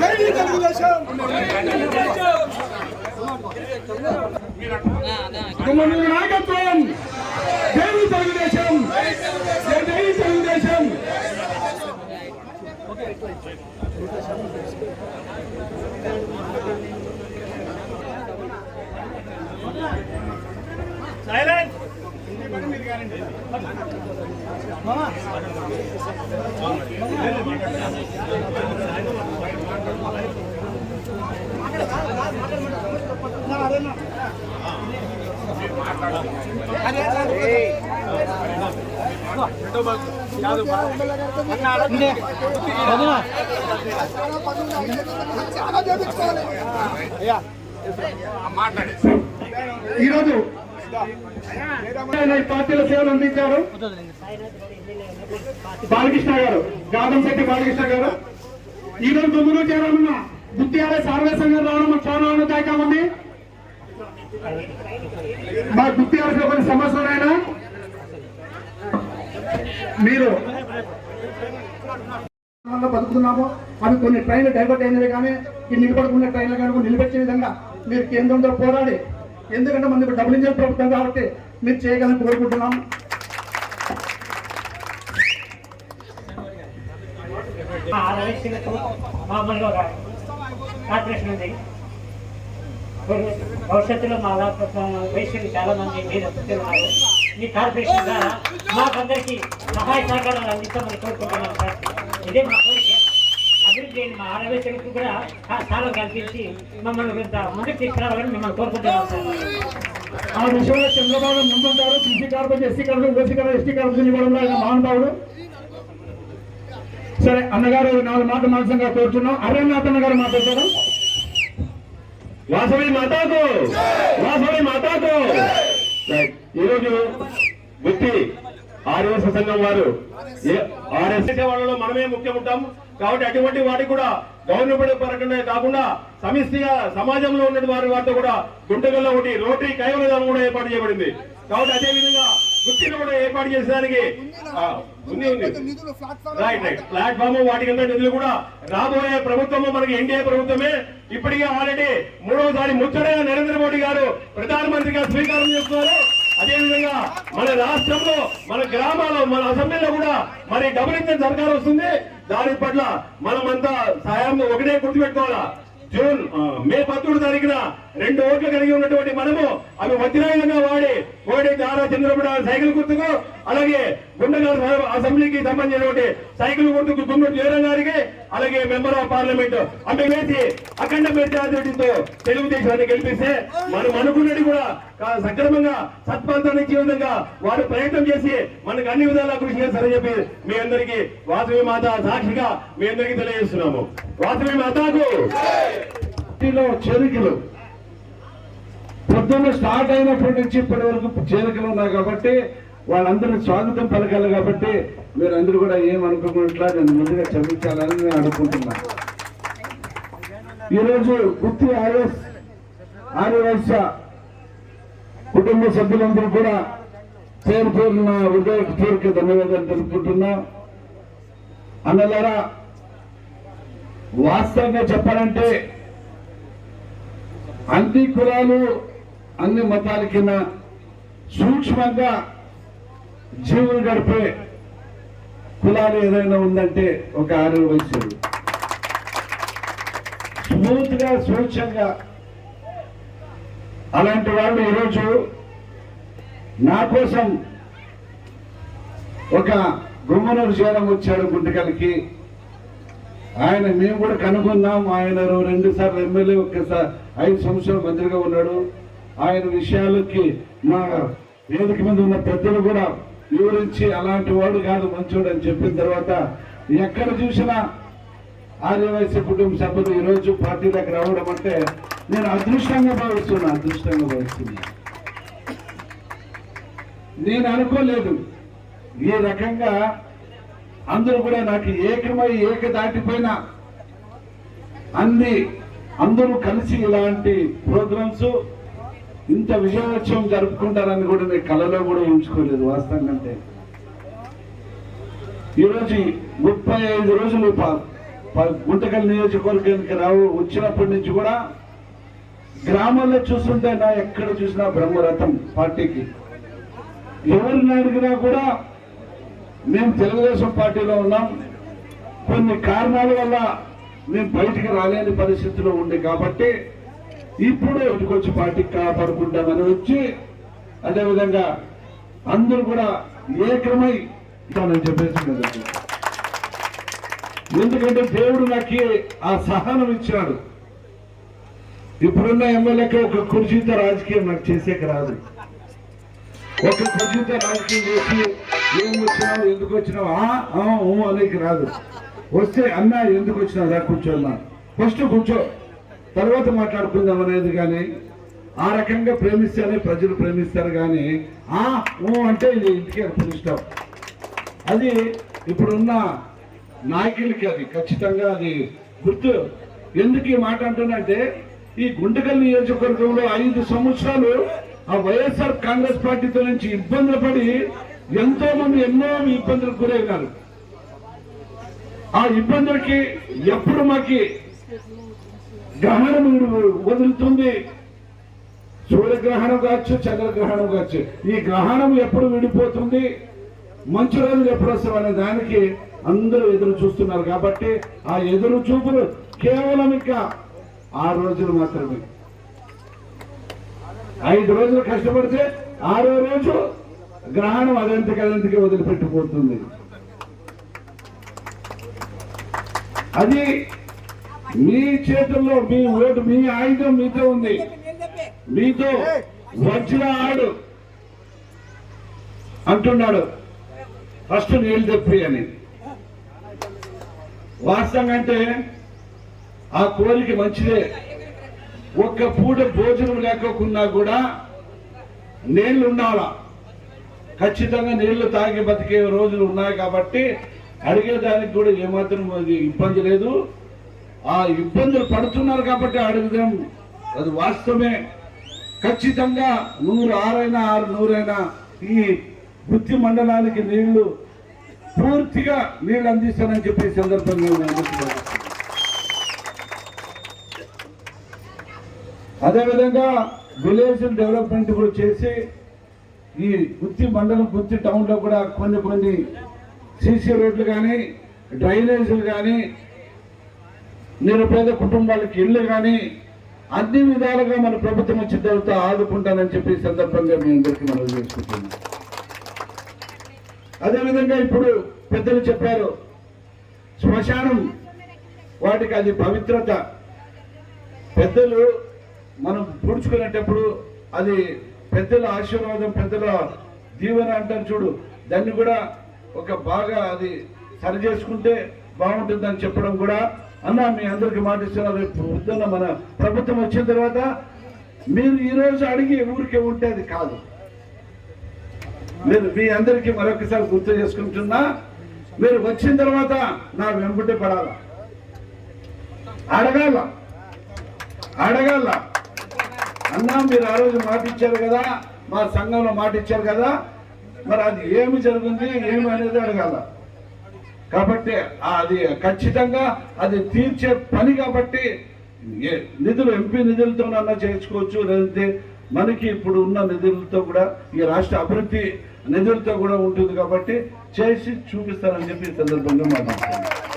జై తెలుగుదేశం ఈరోజు పార్టీల సేవలు అందించారు? బాలకృష్ణ గారు గాదంశెట్టి బాలకృష్ణ గారు. ఈ రోజు తొమ్మిదో చేరాలన్న గుత్తియాల సార్వే సంఘం రావడం మాకు చాలా ఆనందదాయకం ఉంది. మా గుత్తియాలకు కొన్ని సమస్యలైనా మీరు బతుకుతున్నాము. అవి కొన్ని ట్రైన్లు డైవర్ట్ అయినవి కానీ ఈ నిలబడుకున్న ట్రైన్లు కానీ నిలబెట్టే విధంగా మీరు కేంద్రంతో పోరాడి ఎందుకంటే మనకు డబుల్ ఇంజన్ ప్రభుత్వం కాబట్టి మీరు చేయగలని కోరుకుంటున్నాం. కార్పొరేషన్ ఉంది. భవిష్యత్తులో మా వయసులు చాలా మంది మీరు వస్తున్నారు మీ కార్పొరేషన్ ద్వారా మాకందరికీ సహాయ సహకారాలు అందిస్తామని కోరుకుంటున్నాం సార్. ఇదే మా మా ఆడవేశలకు కూడా ఆ స్థానం కల్పించి మమ్మల్ని కొంత ముందుకు తీసుకురావాలని మిమ్మల్ని కోరుకుంటున్నాం సార్. ఆ విషయంలో చంద్రబాబు ముందుంటారు BC corporation SC corporation OC corporation ST corporation ఇవ్వడంలో ఆయన మహానుభావుడు. సరే అన్నగారు నాలుగు మాటలు మానసంగా కోరుతున్నాం అరణ్యనాథ్ అన్న గారు మాట్లాడతారు? వాసవి మాతాకు! వాసవి మాతాకు! ఈరోజు గుత్తి ఆర్యవస సంఘం వారు ఆర్ఎస్ వాళ్ళలో మనమే ముఖ్యం ఉంటాం. కాబట్టి అటువంటి వాటికి కూడా గవర్నమెంట్ పరంగానే కాకుండా సమిష్టిగా సమాజంలో ఉన్న వారి వారితో కూడా గుంటగల్లో ఒకటి రోటరీ కైవలదానం కూడా ఏర్పాటు చేయబడింది. కాబట్టి అదే విధంగా గుత్తిని కూడా ఏర్పాటు చేసేదానికి ఉంది ఉంది. రైట్ రైట్ ప్లాట్ఫామ్ వాటి కింద నిధులు కూడా రాబోయే ప్రభుత్వము మనకి ఎన్డీఏ ప్రభుత్వమే ఇప్పటికే ఆల్రెడీ మూడవసారి ముచ్చటగా నరేంద్ర మోడీ గారు ప్రధానమంత్రిగా స్వీకారం చేస్తున్నారు. అదే విధంగా మన రాష్ట్రంలో మన గ్రామాల్లో మన అసెంబ్లీలో కూడా మరి డబుల్ ఇంజన్ సర్కార్ వస్తుంది. దాని పట్ల మనమంతా సాయం ఒకటే గుర్తుపెట్టుకోవాలా? జూన్ మే పంతొమ్మిది తారీఖున రెండు ఓట్లు కలిగి ఉన్నటువంటి మనము అవి వజ్రాయుధంగా వాడి ఒకటి దారా చంద్రబాబు నాయుడు సైకిల్ గుర్తుకు అలాగే గుండగారు అసెంబ్లీకి సంబంధించినటువంటి సైకిల్ గుర్తుకు గుండూరు జయరాం గారికి అలాగే మెంబర్ ఆఫ్ పార్లమెంట్ అమ్మే వేసి అఖండ మెజారిటీతో తెలుగుదేశాన్ని గెలిపిస్తే మనం అనుకున్నది కూడా సక్రమంగా సత్ఫలితాన్ని ఇచ్చే విధంగా వారు ప్రయత్నం చేసి మనకు అన్ని విధాలా కృషి చేస్తారని చెప్పి మీ అందరికీ వాసవి మాత సాక్షిగా మీ అందరికీ తెలియజేస్తున్నాము. వాసవి మాతకు. పార్టీలో పొద్దున్న స్టార్ట్ అయినప్పటి నుంచి ఇప్పటి వరకు చేరికలు ఉన్నాయి కాబట్టి వాళ్ళందరూ స్వాగతం పలకాలి కాబట్టి మీరు అందరూ కూడా ఏం నేను ముందుగా క్షమించాలని నేను అనుకుంటున్నా. ఈరోజు గుత్తి ఆర్ఎస్ ఆర్యవైశ్య కుటుంబ సభ్యులందరూ కూడా పేరు పేరున ఉదయ పేరుకి ధన్యవాదాలు తెలుపుకుంటున్నా. అన్నలారా వాస్తవంగా చెప్పాలంటే అన్ని కులాలు అన్ని మతాల కింద సూక్ష్మంగా జీవులు గడిపే కులాలు ఏదైనా ఉందంటే ఒక ఆరు వయసులు స్మూత్గా స్వచ్ఛంగా అలాంటి వాళ్ళు ఈరోజు నా కోసం ఒక గుమ్మనూరు చేయడం వచ్చాడు గుంటకల్కి. ఆయన మేము కూడా కనుగొన్నాం. ఆయన రెండు సార్లు ఎమ్మెల్యే ఒక్కసారి ఐదు సంవత్సరాలు మంత్రిగా ఉన్నాడు. ఆయన విషయాలకి మా వేదిక మీద ఉన్న పెద్దలు కూడా వివరించి అలాంటి వాడు కాదు మంచోడు అని చెప్పిన తర్వాత ఎక్కడ చూసినా ఆర్యవైశ్య కుటుంబ సభ్యులు ఈరోజు దగ్గర రావడం అంటే నేను అదృష్టంగా భావిస్తున్నా అదృష్టంగా భావిస్తున్నా. నేను అనుకోలేదు. ఈ రకంగా అందరూ కూడా నాకు ఏకమై ఏక దాటిపోయిన అన్ని అందరూ కలిసి ఇలాంటి ప్రోగ్రామ్స్ ఇంత విజయోత్సవం జరుపుకుంటారని కూడా నేను కళలో కూడా ఉంచుకోలేదు వాస్తవంగా అంటే ఈరోజు ముప్పై ఐదు రోజులు ప- గుంటకల్ నియోజకవర్గానికి రావు వచ్చినప్పటి నుంచి కూడా గ్రామాల్లో చూస్తుంటే నా ఎక్కడ చూసినా బ్రహ్మరథం పార్టీకి. ఎవరిని అడిగినా కూడా మేము తెలుగుదేశం పార్టీలో ఉన్నాం. కొన్ని కారణాల వల్ల మేము బయటికి రాలేని పరిస్థితిలో ఉంది కాబట్టి ఇప్పుడు వచ్చి పార్టీకి కాపాడుకుంటామని వచ్చి అదేవిధంగా అందరూ కూడా ఏకమై అని చెప్పేసి ఎందుకంటే దేవుడు నాకు ఆ సహనం ఇచ్చాడు. ఇప్పుడున్న ఎమ్మెల్యేకి ఒక కుర్చీతో రాజకీయం నాకు చేసేకి రాదు. ఒక కుర్చీతో రాజకీయం చేసి ఏం వచ్చినావు ఎందుకు వచ్చినావు? ఆ, ఆ, అనేకి రాదు. వస్తే అన్న ఎందుకు వచ్చినావు? రా కూర్చోన్నా ఫస్ట్ కూర్చో. తర్వాత మాట్లాడుకుందాం అనేది కానీ ఆ రకంగా ప్రేమిస్తేనే ప్రజలు ప్రేమిస్తారు కానీ ఆ ఊ అంటే ఇది ఇంటికి పిలుస్తాం అది ఇప్పుడున్న నాయకులకి అది ఖచ్చితంగా అది గుర్తు. ఎందుకు ఈ మాట అంటున్నంటే ఈ గుంటకల్ నియోజకవర్గంలో ఐదు సంవత్సరాలు ఆ వైఎస్ఆర్ కాంగ్రెస్ పార్టీతో నుంచి ఇబ్బందులు పడి ఎంతో మంది ఎన్నో ఇబ్బందులకు గురైనారు. ఆ ఇబ్బందులకి ఎప్పుడు మాకి గ్రహణం వదులుతుంది. సూర్యగ్రహణం కావచ్చు చంద్రగ్రహణం కావచ్చు. ఈ గ్రహణం ఎప్పుడు విడిపోతుంది? మంచి రోజులు ఎప్పుడు వస్తాం అనే దానికి అందరూ ఎదురు చూస్తున్నారు కాబట్టి ఆ ఎదురు చూపులు కేవలం ఇంకా ఆరు రోజులు మాత్రమే. ఐదు రోజులు కష్టపడితే ఆరో రోజు గ్రహణం అదంతకి అదంతకి వదిలిపెట్టిపోతుంది. అది మీ చేతుల్లో మీ ఓటు మీ ఆయుధం మీతో ఉంది. మీతో వచ్చిన ఆడు అంటున్నాడు. ఫస్ట్ నీళ్ళు తెప్పి అని. వాస్తవంగా అంటే ఆ కోరిక మంచిదే. ఒక్క పూట భోజనం లేకోకున్నా కూడా నీళ్ళు ఉండాలా? ఖచ్చితంగా నీళ్ళు తాగి బతికే రోజులు ఉన్నాయి కాబట్టి అడిగేదానికి కూడా ఏమాత్రం అది ఇబ్బంది లేదు. ఆ ఇబ్బందులు పడుతున్నారు కాబట్టి అడుగుదాం. అది వాస్తవమే. ఖచ్చితంగా నూరు ఆరైనా ఆరు నూరైనా ఈ బుద్ధి మండలానికి నీళ్ళు పూర్తిగా నీళ్ళు అందిస్తానని చెప్పే సందర్భంగా నేను అదేవిధంగా విలేజ్ డెవలప్మెంట్ కూడా చేసి ఈ గుత్తి మండలం గుత్తి టౌన్లో కూడా కొన్ని కొన్ని సీసీ రోడ్లు కానీ డ్రైనేజీలు కానీ నిరుపేద కుటుంబాలకు ఇల్లు కానీ అన్ని విధాలుగా మన ప్రభుత్వం వచ్చిన తర్వాత ఆదుకుంటానని చెప్పి సందర్భంగా మీ అందరికీ మనం చేసుకుంటున్నాం అదేవిధంగా ఇప్పుడు పెద్దలు చెప్పారు శ్మశానం వాటికి అది పవిత్రత. పెద్దలు మనం పూడ్చుకునేటప్పుడు అది పెద్దల ఆశీర్వాదం పెద్దల దీవెన అంటారు చూడు దాన్ని కూడా ఒక బాగా అది సరి చేసుకుంటే బాగుంటుందని చెప్పడం కూడా అన్న మీ అందరికి మాట ఇస్తున్నారు రేపు పొద్దున్న మన ప్రభుత్వం వచ్చిన తర్వాత మీరు ఈ రోజు అడిగి ఊరికే ఉంటే అది కాదు. మీరు మీ అందరికీ మరొకసారి గుర్తు చేసుకుంటున్నా మీరు వచ్చిన తర్వాత నా వెంబటి పడాల? అడగాల? అడగాల? అన్నా మీరు ఆ రోజు మాట ఇచ్చారు కదా మా సంఘంలో మాట ఇచ్చారు కదా మరి అది ఏమి జరుగుతుంది ఏమి అనేది అడగాల. కాబట్టి అది ఖచ్చితంగా అది తీర్చే పని కాబట్టి నిధులు ఎంపీ నిధులతోనన్నా చేయించుకోవచ్చు. లేదంటే మనకి ఇప్పుడు ఉన్న నిధులతో కూడా ఈ రాష్ట్ర అభివృద్ధి నిధులతో కూడా ఉంటుంది కాబట్టి చేసి చూపిస్తానని చెప్పి ఈ సందర్భంగా మాట్లాడుతున్నాను.